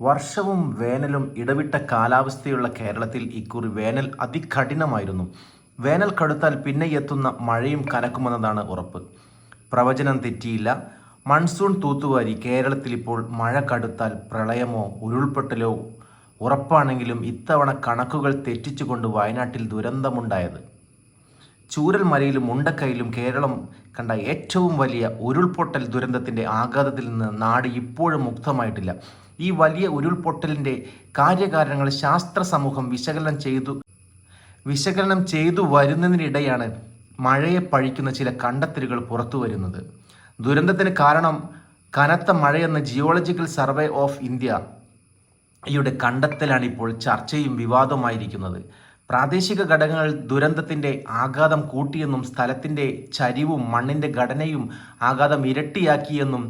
വർഷവും വേനലും ഇടവിട്ട കാലാവസ്ഥയുള്ള കേരളത്തിൽ ഇക്കുറി വേനൽ അതികഠിനമായിരുന്നു. വേനൽ കടുത്താൽ പിന്നെ എത്തുന്ന മഴയും കനക്കുമെന്നതാണ് ഉറപ്പ്. പ്രവചനം തെറ്റിയില്ല. മൺസൂൺ തൂത്തുവാരി കേരളത്തിൽ ഇപ്പോൾ മഴ കടുത്താൽ പ്രളയമോ ഉരുൾപൊട്ടലോ ഉറപ്പാണെങ്കിലും ഇത്തവണ കണക്കുകൾ തെറ്റിച്ചുകൊണ്ട് വയനാട്ടിൽ ദുരന്തമുണ്ടായത്. ചൂരൽ മലയിലും മുണ്ടക്കയിലും കേരളം കണ്ട ഏറ്റവും വലിയ ഉരുൾപൊട്ടൽ ദുരന്തത്തിന്റെ ആഘാതത്തിൽ നിന്ന് നാട് ഇപ്പോഴും മുക്തമായിട്ടില്ല. ഈ വലിയ ഉരുൾപൊട്ടലിന്റെ കാര്യകാരണങ്ങൾ ശാസ്ത്ര സമൂഹം വിശകലനം ചെയ്തു വിശകലനം ചെയ്തു വരുന്നതിനിടെയാണ് മഴയെ പഴിക്കുന്ന ചില കണ്ടെത്തലുകൾ പുറത്തു വരുന്നത്. ദുരന്തത്തിന് കാരണം കനത്ത മഴയെന്ന ജിയോളജിക്കൽ സർവേ ഓഫ് ഇന്ത്യ യുടെ കണ്ടെത്തലാണ് ഇപ്പോൾ ചർച്ചയും വിവാദമായിരിക്കുന്നത് പ്രാദേശിക ഘടകങ്ങൾ ദുരന്തത്തിന്റെ ആഘാതം കൂട്ടിയെന്നും സ്ഥലത്തിന്റെ ചരിവും മണ്ണിന്റെ ഘടനയും ആഘാതം ഇരട്ടിയാക്കിയെന്നും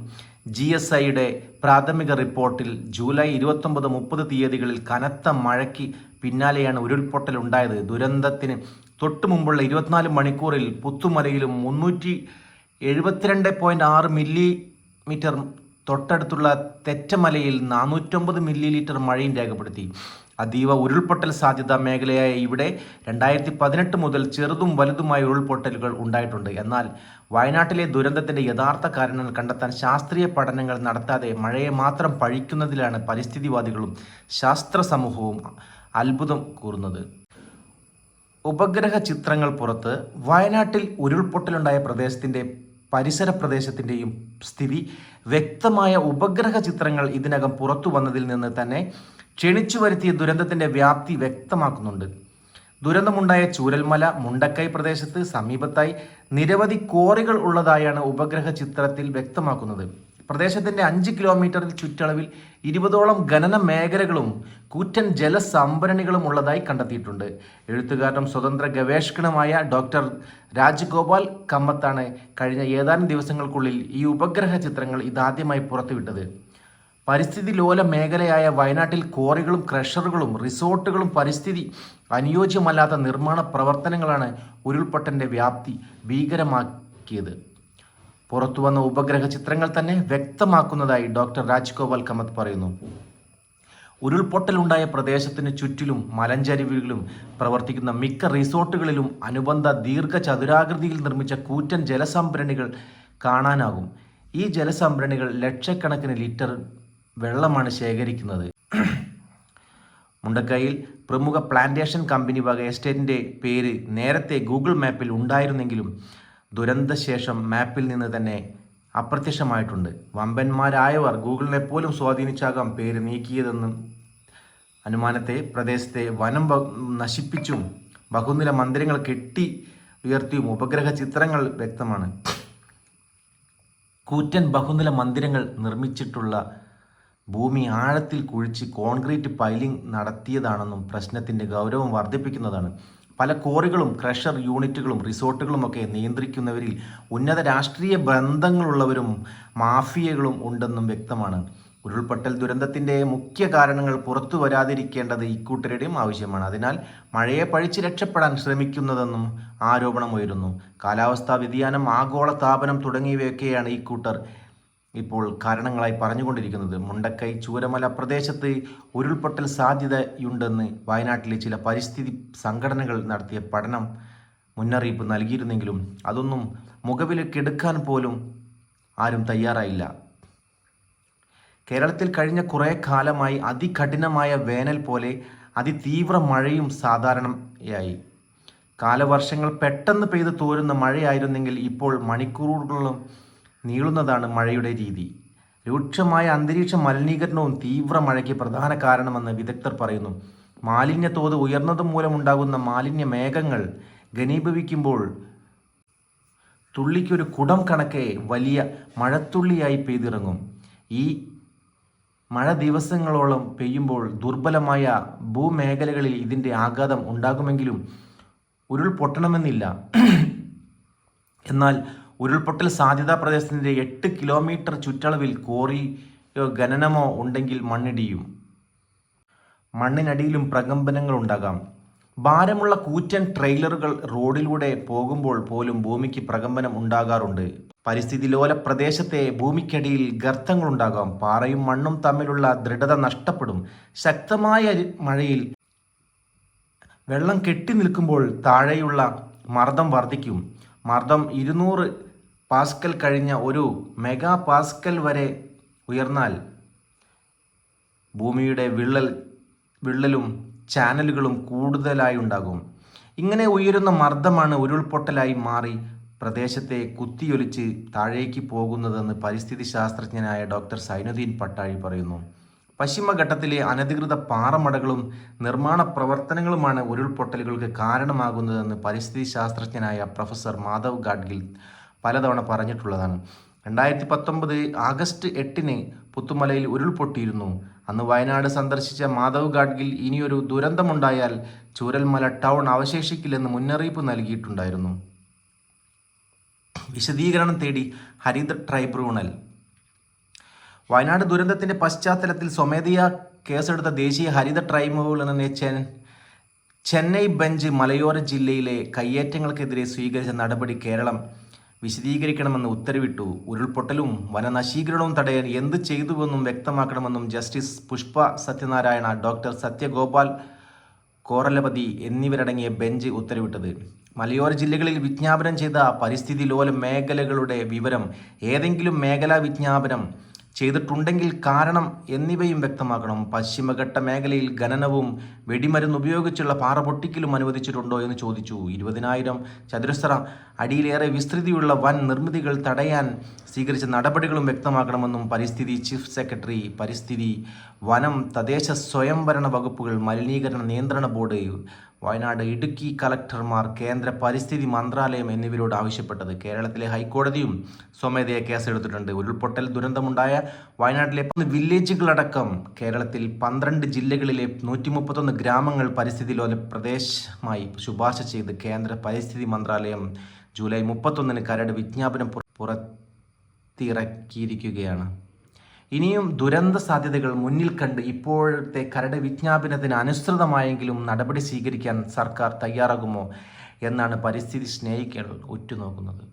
ജി എസ് ഐയുടെ പ്രാഥമിക റിപ്പോർട്ടിൽ ജൂലൈ ഇരുപത്തൊമ്പത് മുപ്പത് തീയതികളിൽ കനത്ത മഴയ്ക്ക് പിന്നാലെയാണ് ഉരുൾപൊട്ടൽ ഉണ്ടായത്. ദുരന്തത്തിന് തൊട്ടു മുമ്പുള്ള ഇരുപത്തിനാല് മണിക്കൂറിൽ പുത്തുമലയിലും മുന്നൂറ്റി എഴുപത്തിരണ്ട് പോയിന്റ് ആറ് മില്ലി മീറ്റർ തൊട്ടടുത്തുള്ള തെറ്റമലയിൽ നാനൂറ്റൊമ്പത് മില്ലി ലിറ്റർ മഴയും രേഖപ്പെടുത്തി. അതീവ ഉരുൾപൊട്ടൽ സാധ്യത മേഖലയായ ഇവിടെ രണ്ടായിരത്തി പതിനെട്ട് മുതൽ ചെറുതും വലുതുമായ ഉരുൾപൊട്ടലുകൾ ഉണ്ടായിട്ടുണ്ട്. എന്നാൽ വയനാട്ടിലെ ദുരന്തത്തിന്റെ യഥാർത്ഥ കാരണങ്ങൾ കണ്ടെത്താൻ ശാസ്ത്രീയ പഠനങ്ങൾ നടത്താതെ മഴയെ മാത്രം പഴിക്കുന്നതിലാണ് പരിസ്ഥിതിവാദികളും ശാസ്ത്ര സമൂഹവും അത്ഭുതം കൂറുന്നത്. ഉപഗ്രഹ ചിത്രങ്ങൾ പുറത്ത് വയനാട്ടിൽ ഉരുൾപൊട്ടലുണ്ടായ പ്രദേശത്തിന്റെ പരിസര പ്രദേശത്തിന്റെയും സ്ഥിതി വ്യക്തമായ ഉപഗ്രഹ ചിത്രങ്ങൾ ഇതിനകം പുറത്തു വന്നതിൽ നിന്ന് തന്നെ ക്ഷണിച്ചു വരുത്തിയ ദുരന്തത്തിന്റെ വ്യാപ്തി വ്യക്തമാക്കുന്നുണ്ട്. ദുരന്തമുണ്ടായ ചൂരൽമല മുണ്ടക്കൈ പ്രദേശത്ത് സമീപത്തായി നിരവധി കോറികൾ ഉള്ളതായാണ് ഉപഗ്രഹ ചിത്രത്തിൽ വ്യക്തമാക്കുന്നത്. പ്രദേശത്തിന്റെ അഞ്ച് കിലോമീറ്ററിൽ ചുറ്റളവിൽ ഇരുപതോളം ഖനന മേഖലകളും കൂറ്റൻ ജലസംഭരണികളും ഉള്ളതായി കണ്ടെത്തിയിട്ടുണ്ട്. എഴുത്തുകാരനും സ്വതന്ത്ര ഗവേഷകനുമായ ഡോക്ടർ രാജഗോപാൽ കമ്മത്താണ് കഴിഞ്ഞ ഏതാനും ദിവസങ്ങൾക്കുള്ളിൽ ഈ ഉപഗ്രഹ ചിത്രങ്ങൾ ഇതാദ്യമായി പുറത്തുവിട്ടത്. പരിസ്ഥിതി ലോല മേഖലയായ വയനാട്ടിൽ ക്വാറികളും ക്രഷറുകളും റിസോർട്ടുകളും പരിസ്ഥിതി അനുയോജ്യമല്ലാത്ത നിർമ്മാണ പ്രവർത്തനങ്ങളാണ് ഉരുൾപൊട്ടന്റെ വ്യാപ്തി ഭീകരമാക്കിയത്. പുറത്തു വന്ന ഉപഗ്രഹ ചിത്രങ്ങൾ തന്നെ വ്യക്തമാക്കുന്നതായി ഡോക്ടർ രാജ്ഗോപാൽ കമത് പറയുന്നു. ഉരുൾപൊട്ടലുണ്ടായ പ്രദേശത്തിന് ചുറ്റിലും മലഞ്ചരിവുകളിലും പ്രവർത്തിക്കുന്ന മിക്ക റിസോർട്ടുകളിലും അനുബന്ധ ദീർഘചതുരാകൃതിയിൽ നിർമ്മിച്ച കൂറ്റൻ ജലസംഭരണികൾ കാണാനാകും. ഈ ജലസംഭരണികൾ ലക്ഷക്കണക്കിന് ലിറ്റർ വെള്ളമാണ് ശേഖരിക്കുന്നത്. മുണ്ടക്കൈയിൽ പ്രമുഖ പ്ലാന്റേഷൻ കമ്പനി വക എസ്റ്റേറ്റിന്റെ പേര് നേരത്തെ ഗൂഗിൾ മാപ്പിൽ ഉണ്ടായിരുന്നെങ്കിലും ദുരന്തശേഷം മാപ്പിൽ നിന്ന് തന്നെ അപ്രത്യക്ഷമായിട്ടുണ്ട്. വമ്പന്മാരായവർ ഗൂഗിളിനെ പോലും സ്വാധീനിച്ചാകാം പേര് നീക്കിയതെന്നും അനുമാനത്തെ പ്രദേശത്തെ വനം നശിപ്പിച്ചും ബഹുനില മന്ദിരങ്ങൾ കെട്ടി ഉയർത്തിയും ഉപഗ്രഹ ചിത്രങ്ങൾ വ്യക്തമാണ്. കൂറ്റൻ ബഹുനില മന്ദിരങ്ങൾ നിർമ്മിച്ചിട്ടുള്ള ഭൂമി ആഴത്തിൽ കുഴിച്ച് കോൺക്രീറ്റ് പൈലിംഗ് നടത്തിയതാണെന്നും പ്രശ്നത്തിന്റെ ഗൗരവം വർദ്ധിപ്പിക്കുന്നതാണ്. പല കോറികളും ക്രഷർ യൂണിറ്റുകളും റിസോർട്ടുകളും ഒക്കെ നിയന്ത്രിക്കുന്നവരിൽ ഉന്നത രാഷ്ട്രീയ ബന്ധങ്ങളുള്ളവരും മാഫിയകളും ഉണ്ടെന്നും വ്യക്തമാണ്. ഉരുൾപൊട്ടൽ ദുരന്തത്തിന്റെ മുഖ്യ കാരണങ്ങൾ പുറത്തു വരാതിരിക്കേണ്ടത് ഇക്കൂട്ടരുടെയും ആവശ്യമാണ്. അതിനാൽ മഴയെ പഴിച്ച് രക്ഷപ്പെടാൻ ശ്രമിക്കുന്നതെന്നും ആരോപണം ഉയരുന്നു കാലാവസ്ഥാ വ്യതിയാനം ആഗോള താപനം തുടങ്ങിയവയൊക്കെയാണ് ഇക്കൂട്ടർ കൂട്ടർ ഇപ്പോൾ കാരണങ്ങളായി പറഞ്ഞുകൊണ്ടിരിക്കുന്നത് മുണ്ടക്കൈ ചൂരമല പ്രദേശത്ത് ഉരുൾപൊട്ടൽ സാധ്യതയുണ്ടെന്ന് വയനാട്ടിലെ ചില പരിസ്ഥിതി സംഘടനകൾ നടത്തിയ പഠനം മുന്നറിയിപ്പ് നൽകിയിരുന്നെങ്കിലും അതൊന്നും മുഖവിലക്കെടുക്കാൻ പോലും ആരും തയ്യാറായില്ല. കേരളത്തിൽ കഴിഞ്ഞ കുറേ കാലമായി അതികഠിനമായ വേനൽ പോലെ അതിതീവ്ര മഴയും സാധാരണയായി. കാലവർഷങ്ങൾ പെട്ടെന്ന് പെയ്ത് തോരുന്ന മഴയായിരുന്നെങ്കിൽ ഇപ്പോൾ മണിക്കൂറുകളോളം നീളുന്നതാണ് മഴയുടെ രീതി. രൂക്ഷമായ അന്തരീക്ഷ മലിനീകരണവും തീവ്ര മഴയ്ക്ക് പ്രധാന കാരണമെന്ന് വിദഗ്ധർ പറയുന്നു. മാലിന്യ തോത് ഉയർന്നത് മൂലമുണ്ടാകുന്ന മാലിന്യ മേഘങ്ങൾ ഘനീഭവിക്കുമ്പോൾ തുള്ളിക്കൊരു കുടം കണക്കെ വലിയ മഴത്തുള്ളിയായി പെയ്തിറങ്ങും. ഈ മഴ ദിവസങ്ങളോളം പെയ്യുമ്പോൾ ദുർബലമായ ഭൂമേഖലകളിൽ ഇതിന്റെ ആഘാതം ഉണ്ടാകുമെങ്കിലും ഉരുൾപൊട്ടണമെന്നില്ല. എന്നാൽ ഉരുൾപൊട്ടൽ സാധ്യതാ പ്രദേശത്തിന്റെ എട്ട് കിലോമീറ്റർ ചുറ്റളവിൽ കോറിയോ ഖനനമോ ഉണ്ടെങ്കിൽ മണ്ണിടിയും. മണ്ണിനടിയിലും പ്രകമ്പനങ്ങൾ ഉണ്ടാകാം. ഭാരമുള്ള കൂറ്റൻ ട്രെയിലറുകൾ റോഡിലൂടെ പോകുമ്പോൾ പോലും ഭൂമിക്ക് പ്രകമ്പനം ഉണ്ടാകാറുണ്ട്. പരിസ്ഥിതി ലോല പ്രദേശത്തെ ഭൂമിക്കടിയിൽ ഗർത്തങ്ങളുണ്ടാകാം പാറയും മണ്ണും തമ്മിലുള്ള ദൃഢത നഷ്ടപ്പെടും. ശക്തമായ മഴയിൽ വെള്ളം കെട്ടി നിൽക്കുമ്പോൾ താഴെയുള്ള മർദ്ദം വർദ്ധിക്കും. മർദ്ദം ഇരുന്നൂറ് പാസ്കൽ കഴിഞ്ഞ ഒരു മെഗാ പാസ്കൽ വരെ ഉയർന്നാൽ ഭൂമിയുടെ വിള്ളൽ വിള്ളലും ചാനലുകളും കൂടുതലായി ഉണ്ടാകും. ഇങ്ങനെ ഉയരുന്ന മർദ്ദമാണ് ഉരുൾപൊട്ടലായി മാറി പ്രദേശത്തെ കുത്തിയൊലിച്ച് താഴേക്ക് പോകുന്നതെന്ന് പരിസ്ഥിതി ശാസ്ത്രജ്ഞനായ ഡോക്ടർ സൈനുദ്ദീൻ പട്ടാഴി പറയുന്നു. പശ്ചിമഘട്ടത്തിലെ അനധികൃത പാറമടകളും നിർമ്മാണ പ്രവർത്തനങ്ങളുമാണ് ഉരുൾപൊട്ടലുകൾക്ക് കാരണമാകുന്നതെന്ന് പരിസ്ഥിതി ശാസ്ത്രജ്ഞനായ പ്രൊഫസർ മാധവ് ഗാഡ്ഗിൽ പലതവണ പറഞ്ഞിട്ടുള്ളതാണ്. രണ്ടായിരത്തി പത്തൊമ്പത് ആഗസ്റ്റ് എട്ടിന് പുത്തുമലയിൽ ഉരുൾപൊട്ടിയിരുന്നു. അന്ന് വയനാട് സന്ദർശിച്ച മാധവ് ഗാഡ്ഗിൽ ഇനിയൊരു ദുരന്തമുണ്ടായാൽ ചൂരൽമല ടൗൺ അവശേഷിക്കില്ലെന്ന് മുന്നറിയിപ്പ് നൽകിയിട്ടുണ്ടായിരുന്നു. വിശദീകരണം തേടി ഹരിത ട്രൈബ്യൂണൽ. വയനാട് ദുരന്തത്തിന്റെ പശ്ചാത്തലത്തിൽ സ്വമേധയാ കേസെടുത്ത ദേശീയ ഹരിത ട്രൈബ്യൂണലിനെ ചെൻ ചെന്നൈ ബെഞ്ച് മലയോര ജില്ലയിലെ കയ്യേറ്റങ്ങൾക്കെതിരെ സ്വീകരിച്ച നടപടി കേരളം വിശദീകരിക്കണമെന്ന് ഉത്തരവിട്ടു. ഉരുൾപൊട്ടലും വനനശീകരണവും തടയാൻ എന്ത് ചെയ്തുവെന്നും വ്യക്തമാക്കണമെന്നും ജസ്റ്റിസ് പുഷ്പ സത്യനാരായണ ഡോക്ടർ സത്യഗോപാൽ കോറലപതി എന്നിവരടങ്ങിയ ബെഞ്ച് ഉത്തരവിട്ടത്. മലയോര ജില്ലകളിൽ വിജ്ഞാപനം ചെയ്ത പരിസ്ഥിതി ലോല മേഖലകളുടെ വിവരം ഏതെങ്കിലും മേഖലാ വിജ്ഞാപനം ചെയ്തിട്ടുണ്ടെങ്കിൽ കാരണം എന്നിവയും വ്യക്തമാക്കണം പശ്ചിമഘട്ട മേഖലയിൽ ഖനനവും വെടിമരുന്ന് ഉപയോഗിച്ചുള്ള പാറ പൊട്ടിക്കലും അനുവദിച്ചിട്ടുണ്ടോ എന്ന് ചോദിച്ചു. ഇരുപതിനായിരം ചതുരശ്ര അടിയിലേറെ വിസ്തൃതിയുള്ള വൻ നിർമ്മിതികൾ തടയാൻ സ്വീകരിച്ച നടപടികളും വ്യക്തമാക്കണമെന്നും പരിസ്ഥിതി ചീഫ് സെക്രട്ടറി പരിസ്ഥിതി വനം തദ്ദേശ സ്വയംഭരണ വകുപ്പുകൾ മലിനീകരണ നിയന്ത്രണ ബോർഡ് വയനാട് ഇടുക്കി കലക്ടർമാർ കേന്ദ്ര പരിസ്ഥിതി മന്ത്രാലയം എന്നിവരോട് ആവശ്യപ്പെട്ടത് കേരളത്തിലെ ഹൈക്കോടതിയും സ്വമേധയാ കേസെടുത്തിട്ടുണ്ട്. ഉരുൾപൊട്ടൽ ദുരന്തമുണ്ടായ വയനാട്ടിലെ വില്ലേജുകളടക്കം കേരളത്തിൽ പന്ത്രണ്ട് ജില്ലകളിലെ നൂറ്റി മുപ്പത്തൊന്ന് ഗ്രാമങ്ങൾ പരിസ്ഥിതി ലോല പ്രദേശമായി ശുപാർശ ചെയ്ത് കേന്ദ്ര പരിസ്ഥിതി മന്ത്രാലയം ജൂലൈ മുപ്പത്തൊന്നിന് കരട് വിജ്ഞാപനം പുറത്തിറക്കിയിരിക്കുകയാണ്. ഇനിയും ദുരന്ത സാധ്യതകൾ മുന്നിൽ കണ്ട് ഇപ്പോഴത്തെ കരട് വിജ്ഞാപനത്തിന് അനുസൃതമായെങ്കിലും നടപടി സ്വീകരിക്കാൻ സർക്കാർ തയ്യാറാകുമോ എന്നാണ് പരിസ്ഥിതി സ്നേഹികൾ ഉറ്റുനോക്കുന്നത്.